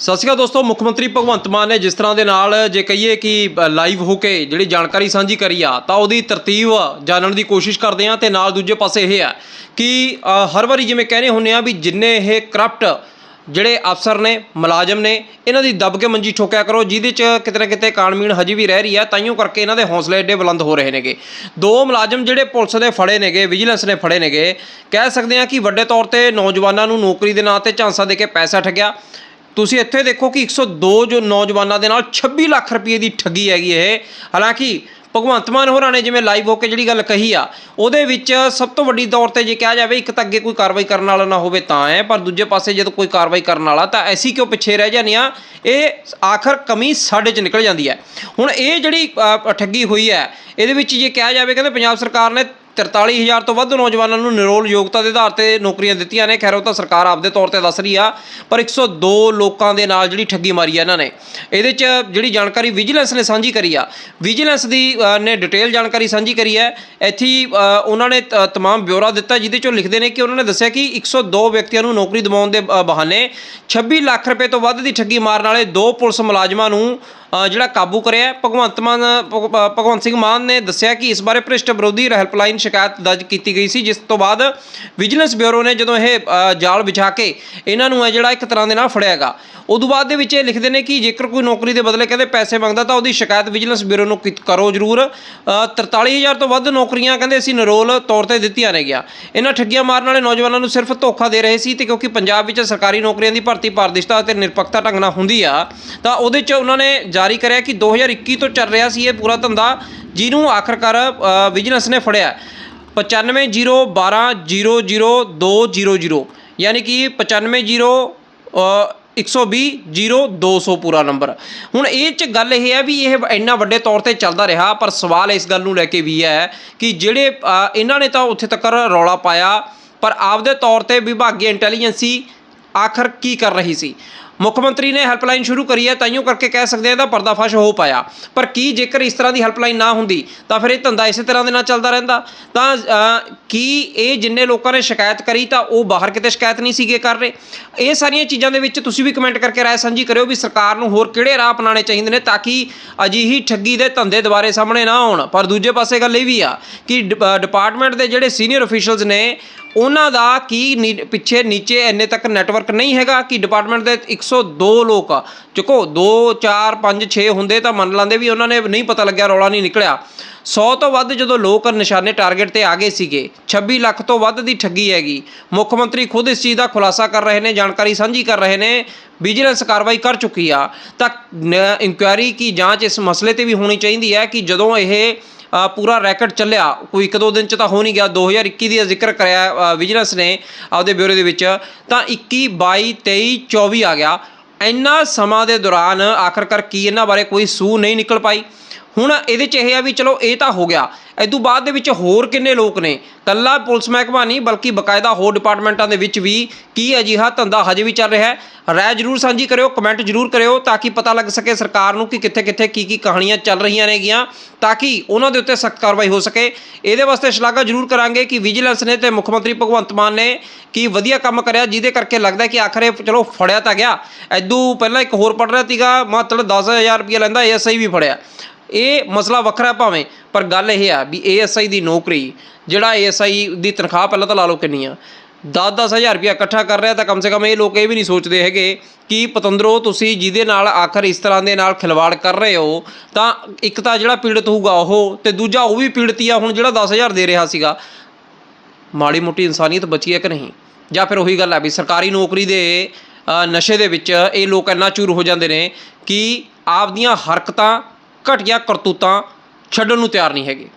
ਸਤਿ ਸ਼੍ਰੀ ਅਕਾਲ ਦੋਸਤੋ, ਮੁੱਖ ਮੰਤਰੀ ਭਗਵੰਤ ਮਾਨ ਨੇ ਜਿਸ ਤਰ੍ਹਾਂ ਦੇ ਨਾਲ ਜੇ ਕਹੀਏ ਕਿ ਲਾਈਵ ਹੋ ਕੇ ਜਿਹੜੀ ਜਾਣਕਾਰੀ ਸਾਂਝੀ ਕਰੀ ਆ, ਤਾਂ ਉਹਦੀ ਤਰਤੀਬ ਜਾਣਨ ਦੀ ਕੋਸ਼ਿਸ਼ ਕਰਦੇ ਆ ਤੇ ਨਾਲ ਦੂਜੇ ਪਾਸੇ ਇਹ ਆ ਕਿ ਹਰ ਵਾਰੀ ਜਿਵੇਂ ਕਹਿੰਦੇ ਹੁੰਨੇ ਆ ਵੀ ਜਿੰਨੇ ਇਹ ਕਰਪਟ ਜਿਹੜੇ ਅਫਸਰ ਨੇ, ਮੁਲਾਜ਼ਮ ਨੇ, ਇਹਨਾਂ ਦੀ ਦਬ ਕੇ ਮੰਜੀ ਠੋਕਿਆ ਕਰੋ, ਜਿਹਦੇ ਚ ਕਿਤੇ ਨਾ ਕਿਤੇ ਕਾਨਮੀਨ ਹਜੇ ਵੀ ਰਹਿ ਰਹੀ ਆ ਤਾਈਓ ਕਰਕੇ ਇਹਨਾਂ ਦੇ ਹੌਸਲੇ ਏਡੇ ਬੁਲੰਦ ਹੋ ਰਹੇ ਨੇਗੇ। ਦੋ ਮੁਲਾਜ਼ਮ ਜਿਹੜੇ ਪੁਲਿਸ ਦੇ ਫੜੇ ਨੇਗੇ ਵਿਜੀਲੈਂਸ ਨੇ ਫੜੇ ਨੇਗੇ, ਕਹਿ ਸਕਦੇ ਆ ਕਿ ਵੱਡੇ ਤੌਰ ਤੇ ਨੌਜਵਾਨਾਂ ਨੂੰ ਨੌਕਰੀ ਦੇ ਨਾਂ ਤੇ ਝਾਂਸਾ ਦੇ ਕੇ ਪੈਸਾ ਠੱਗਿਆ। ਤੁਸੀਂ ਇੱਥੇ ਦੇਖੋ ਕਿ 102 ਜੋ ਨੌਜਵਾਨਾਂ ਦੇ ਨਾਲ 26 ਲੱਖ ਰੁਪਏ ਦੀ ਠੱਗੀ ਹੈਗੀ ਇਹ। ਹਾਲਾਂਕਿ ਭਗਵੰਤ ਮਾਨ ਹੋਰਾਂ ਨੇ ਜਿਵੇਂ ਲਾਈਵ ਹੋ ਕੇ ਜਿਹੜੀ ਗੱਲ ਕਹੀ ਆ, ਉਹਦੇ ਵਿੱਚ ਸਭ ਤੋਂ ਵੱਡੀ ਤੌਰ ਤੇ ਜੇ ਕਿਹਾ ਜਾਵੇ ਇੱਕ ਤਾਂ ਅੱਗੇ ਕੋਈ ਕਾਰਵਾਈ ਕਰਨ ਵਾਲਾ ਨਾ ਹੋਵੇ ਤਾਂ ਹੈ ਪਰ ਦੂਜੇ ਪਾਸੇ ਜਦੋਂ ਕੋਈ ਕਾਰਵਾਈ ਕਰਨ ਵਾਲਾ ਤਾਂ ਐਸੀ ਕਿਉਂ ਪਿੱਛੇ ਰਹਿ ਜਾਂਦੇ ਆ, ਇਹ ਆਖਰ ਕਮੀ ਸਾਡੇ 'ਚ ਨਿਕਲ ਜਾਂਦੀ ਹੈ ਹੁਣ ਇਹ ਜਿਹੜੀ ਠੱਗੀ ਹੋਈ ਹੈ ਇਹਦੇ ਵਿੱਚ ਜੇ ਕਿਹਾ ਜਾਵੇ ਕਹਿੰਦੇ ਪੰਜਾਬ ਸਰਕਾਰ ਨੇ 43000 ਤੋਂ ਵੱਧ ਨੌਜਵਾਨਾਂ ਨੂੰ ਨਿਰੋਲ ਯੋਗਤਾ ਦੇ ਆਧਾਰ ਤੇ ਨੌਕਰੀਆਂ ਦਿੱਤੀਆਂ ਨੇ। ਖੈਰ ਉਹ ਤਾਂ ਸਰਕਾਰ ਆਪਦੇ ਤੌਰ ਤੇ ਦੱਸ ਰਹੀ ਆ ਪਰ 102 ਲੋਕਾਂ ਦੇ ਨਾਲ ਜਿਹੜੀ ਠੱਗੀ ਮਾਰੀ ਆ ਇਹਨਾਂ ਨੇ। ਇਹਦੇ 'ਚ ਜਿਹੜੀ ਜਾਣਕਾਰੀ ਵਿਜੀਲੈਂਸ ਨੇ ਸਾਂਝੀ ਕਰੀ ਆ ਵਿਜੀਲੈਂਸ ਦੀ ਨੇ ਡਿਟੇਲ ਜਾਣਕਾਰੀ ਸਾਂਝੀ ਕਰੀ ਹੈ। ਇੱਥੇ ਉਹਨਾਂ ਨੇ ਤ- ਤਮਾਮ ਬਿਊਰਾ ਦਿੱਤਾ ਜਿਹਦੇ 'ਚੋਂ ਲਿਖਦੇ ਨੇ ਕਿ ਉਹਨਾਂ ਨੇ ਦੱਸਿਆ ਕਿ 102 ਵਿਅਕਤੀਆਂ ਨੂੰ ਨੌਕਰੀ ਦਿਵਾਉਣ ਦੇ ਅ, ਬਹਾਨੇ 26 ਲੱਖ ਰੁਪਏ ਤੋਂ ਵੱਧ ਦੀ ਠੱਗੀ ਮਾਰਨ ਵਾਲੇ ਦੋ ਪੁਲਿਸ ਮੁਲਾਜ਼ਮਾਂ ਨੂੰ ਜਿਹੜਾ ਕਾਬੂ ਕਰਿਆ ਭਗਵੰਤ ਮਾਨ ਭਗ- ਭਗਵੰਤ ਸਿੰਘ ਮਾਨ ਨੇ ਦੱਸਿਆ ਕਿ ਇਸ ਬਾਰੇ ਭ੍ਰਿਸ਼ਟ ਵਿਰੋਧੀ ਹੈਲਪਲਾਈਨ ਸ਼ਿਕਾਇਤ ਦਰਜ ਕੀਤੀ ਗਈ ਸੀ ਜਿਸ ਤੋਂ ਬਾਅਦ ਵਿਜੀਲੈਂਸ ਬਿਊਰੋ ਨੇ ਜਦੋਂ ਇਹ ਜਾਲ ਵਿਛਾ ਕੇ ਇਹਨਾਂ ਨੂੰ ਹੈ ਜਿਹੜਾ ਇੱਕ ਤਰ੍ਹਾਂ ਦੇ ਨਾਲ ਫੜਿਆਗਾ। ਉਦੋਂ ਬਾਅਦ ਦੇ ਵਿੱਚ ਇਹ ਲਿਖਦੇ ਨੇ ਕਿ ਜੇਕਰ ਕੋਈ ਨੌਕਰੀ ਦੇ ਬਦਲੇ ਕਹਿੰਦੇ ਪੈਸੇ ਮੰਗਦਾ ਤਾਂ ਉਹਦੀ ਸ਼ਿਕਾਇਤ ਵਿਜੀਲੈਂਸ ਬਿਊਰੋ ਨੂੰ ਕੀਤ- ਕਰੋ ਜ਼ਰੂਰ। ਅ, 43000 ਤੋਂ ਵੱਧ ਨੌਕਰੀਆਂ ਕਹਿੰਦੇ ਅਸੀਂ ਨਰੋਲ ਤੌਰ ਤੇ ਦਿੱਤੀਆਂ ਨੇ ਗਿਆ। ਇਹਨਾਂ ਠੱਗੀਆਂ ਮਾਰਨ ਵਾਲੇ ਨੌਜਵਾਨਾਂ ਨੂੰ ਸਿਰਫ ਧੋਖਾ ਦੇ ਰਹੇ ਸੀ ਤੇ ਕਿਉਂਕਿ ਪੰਜਾਬ ਵਿੱਚ ਸਰਕਾਰੀ ਨੌਕਰੀਆਂ ਦੀ ਭਰਤੀ ਪਾਰਦਰਸ਼ਤਾ ਅਤੇ ਨਿਰਪੱਖਤਾ ਢੰਗ ਨਾਲ ਹੁੰਦੀ ਆ ਤਾਂ ਉਹਦੇ 'ਚ ਉਹਨਾਂ ਨੇ ਜਾਰੀ ਕਰਿਆ ਕਿ 2021 ਤੋਂ ਚੱਲ ਰਿਹਾ ਸੀ ਇਹ ਪੂਰਾ ਧੰਦਾ, ਜਿਹਨੂੰ ਆਖਰਕਾਰ ਵਿਜੀਲੈਂਸ ਨੇ ਫੜਿਆ। 9501200200 ਯਾਨੀ ਕਿ 95 120 0200 ਪੂਰਾ ਨੰਬਰ। ਹੁਣ ਇਹ ਚ ਗੱਲ ਇਹ ਹੈ ਵੀ ਇਹ ਇੰਨਾ ਵੱਡੇ ਤੌਰ ਤੇ ਚੱਲਦਾ ਰਿਹਾ, ਪਰ ਸਵਾਲ ਇਸ ਗੱਲ ਨੂੰ ਲੈ ਕੇ ਵੀ ਹੈ ਕਿ ਜਿਹੜੇ ਇਹਨਾਂ ਨੇ ਤਾਂ ਉੱਥੇ ਤੱਕ ਰੌਲਾ ਪਾਇਆ, ਪਰ ਆਪਦੇ ਤੌਰ ਤੇ ਵਿਭਾਗੀ ਇੰਟੈਲੀਜੈਂਸੀ ਆਖਰ ਕੀ ਕਰ ਰਹੀ ਸੀ? ਮੁੱਖ ਮੰਤਰੀ ਨੇ ਹੈਲਪਲਾਈਨ ਸ਼ੁਰੂ ਕਰੀ ਹੈ, ਤਾਈਓ ਕਰਕੇ ਕਹਿ ਸਕਦੇ ਆ ਇਹਦਾ ਪਰਦਾਫਾਸ਼ ਹੋ ਪਾਇਆ। ਪਰ ਕੀ ਜੇਕਰ ਇਸ ਤਰ੍ਹਾਂ ਦੀ ਹੈਲਪਲਾਈਨ ਨਾ ਹੁੰਦੀ, ਤਾਂ ਫਿਰ ਇਹ ਧੰਦਾ ਇਸੇ ਤਰ੍ਹਾਂ ਦੇ ਨਾਲ ਚੱਲਦਾ ਰਹਿੰਦਾ। ਤਾਂ ਕੀ ਇਹ ਜਿੰਨੇ ਲੋਕਾਂ ਨੇ ਸ਼ਿਕਾਇਤ ਕਰੀ, ਤਾਂ ਉਹ ਬਾਹਰ ਕਿਤੇ ਸ਼ਿਕਾਇਤ ਨਹੀਂ ਸੀਗੇ ਕਰ ਰਹੇ? ਇਹ ਸਾਰੀਆਂ ਚੀਜ਼ਾਂ ਦੇ ਵਿੱਚ ਤੁਸੀਂ ਵੀ ਕਮੈਂਟ ਕਰਕੇ ਰਾਏ ਸਾਂਝੀ ਕਰਿਓ ਵੀ ਸਰਕਾਰ ਨੂੰ ਹੋਰ ਕਿਹੜੇ ਰਾਹ ਅਪਣਾਉਣੇ ਚਾਹੀਦੇ ਨੇ, ਤਾਂ ਕਿ ਅਜਿਹੀ ਠੱਗੀ ਦੇ ਧੰਦੇ ਦੁਬਾਰੇ ਸਾਹਮਣੇ ਨਾ ਆਉਣ। ਪਰ ਦੂਜੇ ਪਾਸੇ ਗੱਲ ਇਹ ਵੀ ਆ ਕਿ ਡਿਪਾਰਟਮੈਂਟ ਦੇ ਜਿਹੜੇ ਸੀਨੀਅਰ ਅਫੀਸ਼ੀਅਲਸ ਨੇ ਉਹਨਾਂ ਦਾ ਕੀ ਨੀ- ਪਿੱਛੇ ਨੀਚੇ ਇੰਨੇ ਤੱਕ ਨੈਟਵਰਕ ਨਹੀਂ ਹੈਗਾ ਕਿ ਡਿਪਾਰਟਮੈਂਟ ਦੇ 102 ਲੋਕ ਆ। ਚੁੱਕੋ 2 4 5 6 ਹੁੰਦੇ ਤਾਂ ਮੰਨ ਲਾਂਦੇ ਵੀ ਉਹਨਾਂ ਨੇ ਨਹੀਂ ਪਤਾ ਲੱਗਿਆ, ਰੌਲਾ ਨਹੀਂ ਨਿਕਲਿਆ। 100 ਤੋਂ ਵੱਧ ਜਦੋਂ ਲੋਕ ਨਿਸ਼ਾਨੇ ਟਾਰਗੇਟ ਤੇ ਆ ਗਏ ਸੀਗੇ 26 ਲੱਖ ਤੋਂ ਵੱਧ ਦੀ ਠੱਗੀ ਹੈਗੀ। ਮੁੱਖ ਮੰਤਰੀ ਖੁਦ ਇਸ ਚੀਜ਼ ਦਾ ਖੁਲਾਸਾ ਕਰ ਰਹੇ ਨੇ, ਜਾਣਕਾਰੀ ਸਾਂਝੀ ਕਰ ਰਹੇ ਨੇ ਵਿਜੀਲੈਂਸ ਕਾਰਵਾਈ ਕਰ ਚੁੱਕੀ ਆ। ਤਾਂ ਇਨਕੁਆਇਰੀ ਕੀ ਜਾਂਚ ਇਸ ਮਸਲੇ ਤੇ ਵੀ ਹੋਣੀ ਚਾਹੀਦੀ ਹੈ ਕਿ ਜਦੋਂ ਇਹ ਪੂਰਾ ਰੈਕਟ ਚੱਲਿਆ। ਕੋਈ ਇੱਕ ਦੋ ਦਿਨ ਚ ਤਾਂ ਹੋ ਨਹੀਂ ਗਿਆ। 2021 ਦੀ ਜ਼ਿਕਰ ਕਰਿਆ ਵਿਜੀਲੈਂਸ ਨੇ ਆਪਦੇ ਬਿਊਰੋ ਦੇ ਵਿੱਚ। ਤਾਂ 21 22 23 24 ਆ ਗਿਆ। ਇੰਨਾ ਸਮਾਂ ਦੇ ਦੌਰਾਨ ਆਖਰਕਾਰ ਕੀ ਇਹਨਾਂ ਬਾਰੇ ਕੋਈ ਸੂ ਨਹੀਂ ਨਿਕਲ ਪਾਈ। ਹੁਣ ਇਹਦੇ ਚ ਇਹ ਆ ਵੀ ਚਲੋ ਇਹ ਤਾਂ ਹੋ ਗਿਆ। ਤੋਂ ਬਾਅਦ ਦੇ ਵਿੱਚ ਹੋਰ ਕਿੰਨੇ ਲੋਕ ਨੇ? ਕੱਲਾ ਪੁਲਿਸ ਮਹਿਕਮਾ ਨਹੀਂ, ਬਲਕਿ ਬਕਾਇਦਾ ਹੋਰ ਡਿਪਾਰਟਮੈਂਟਾਂ ਦੇ ਵਿੱਚ ਵੀ ਕੀ ਅਜਿਹਾ ਧੰਦਾ ਹਜੇ ਵੀ ਚੱਲ ਰਿਹਾ ਹੈ। ਰਾਏ ਜਰੂਰ ਸਾਂਝੀ ਕਰਿਓ, ਕਮੈਂਟ ਜਰੂਰ ਕਰਿਓ ਤਾਂ ਕਿ ਪਤਾ ਲੱਗ ਸਕੇ ਸਰਕਾਰ ਨੂੰ ਕਿ ਕਿੱਥੇ ਕਿੱਥੇ ਕੀ ਕੀ ਕਹਾਣੀਆਂ ਚੱਲ ਰਹੀਆਂ ਨੇਗੀਆਂ, ਤਾਂ ਕਿ ਉਹਨਾਂ ਦੇ ਉੱਤੇ ਸਖਤ ਕਾਰਵਾਈ ਹੋ ਸਕੇ। ਇਹਦੇ ਵਾਸਤੇ ਸ਼ਲਾਘਾ ਜਰੂਰ ਕਰਾਂਗੇ ਕਿ ਵਿਜੀਲੈਂਸ ਨੇ ਤੇ ਮੁੱਖ ਮੰਤਰੀ ਭਗਵੰਤ ਮਾਨ ਨੇ ਕੀ ਵਧੀਆ ਕੰਮ ਕਰਿਆ, ਜਿਹਦੇ ਕਰਕੇ ਲੱਗਦਾ ਕਿ ਆਖਰ ਇਹ ਚਲੋ ਫੜਿਆ ਤਾਂ ਗਿਆ। ਐਦੂ ਪਹਿਲਾਂ ਇੱਕ ਹੋਰ ਪੜ ਰਿਹਾ ਸੀਗਾ ਮਾਤਰ 10000 ਰੁਪਏ ਲੈਂਦਾ ਐਸਆਈ ਵੀ ਫੜਿਆ। ਇਹ ਮਸਲਾ ਵੱਖਰਾ ਭਾਵੇਂ, ਪਰ ਗੱਲ ਇਹ ਆ ਵੀ ਏਐਸਆਈ ਦੀ ਨੌਕਰੀ, ਜਿਹੜਾ ਏਐਸਆਈ ਦੀ ਤਨਖਾਹ ਪਹਿਲਾਂ ਤਾਂ ਲਾ ਲਓ ਕਿੰਨੀ ਆ 10-10000 ਰੁਪਇਆ ਇਕੱਠਾ ਕਰ ਰਿਹਾ ਤਾਂ ਕਮ ਸੇ ਕਮ ਇਹ ਲੋਕ ਇਹ ਵੀ ਨਹੀਂ ਸੋਚਦੇ ਹੈਗੇ ਕਿ ਪਤੰਦਰੋ ਤੁਸੀਂ ਜਿਹਦੇ ਨਾਲ ਆਖਰ ਇਸ ਤਰ੍ਹਾਂ ਦੇ ਨਾਲ ਖਿਲਵਾੜ ਕਰ ਰਹੇ ਹੋ, ਤਾਂ ਇੱਕ ਤਾਂ ਜਿਹੜਾ ਪੀੜਤ ਹੋਊਗਾ ਉਹ ਤੇ ਦੂਜਾ ਉਹ ਵੀ ਪੀੜਤੀ ਆ, ਹੁਣ ਜਿਹੜਾ 10000 ਦੇ ਰਿਹਾ ਸੀਗਾ, ਮਾੜੀ ਮੋਟੀ ਇਨਸਾਨੀਅਤ ਬਚੀ ਹੈ ਕਿ ਨਹੀਂ? ਜਾਂ ਫਿਰ ਉਹੀ ਗੱਲ ਹੈ ਵੀ ਸਰਕਾਰੀ ਨੌਕਰੀ ਦੇ ਨਸ਼ੇ ਦੇ ਵਿੱਚ ਇਹ ਲੋਕ ਇੰਨਾ ਚੂਰ ਹੋ ਜਾਂਦੇ ਨੇ ਕਿ ਆਪਦੀਆਂ ਹਰਕਤਾਂ ਘਟੀਆ ਕਰਤੂਤਾਂ ਛੱਡਣ ਨੂੰ ਤਿਆਰ ਨਹੀਂ ਹੈਗੇ।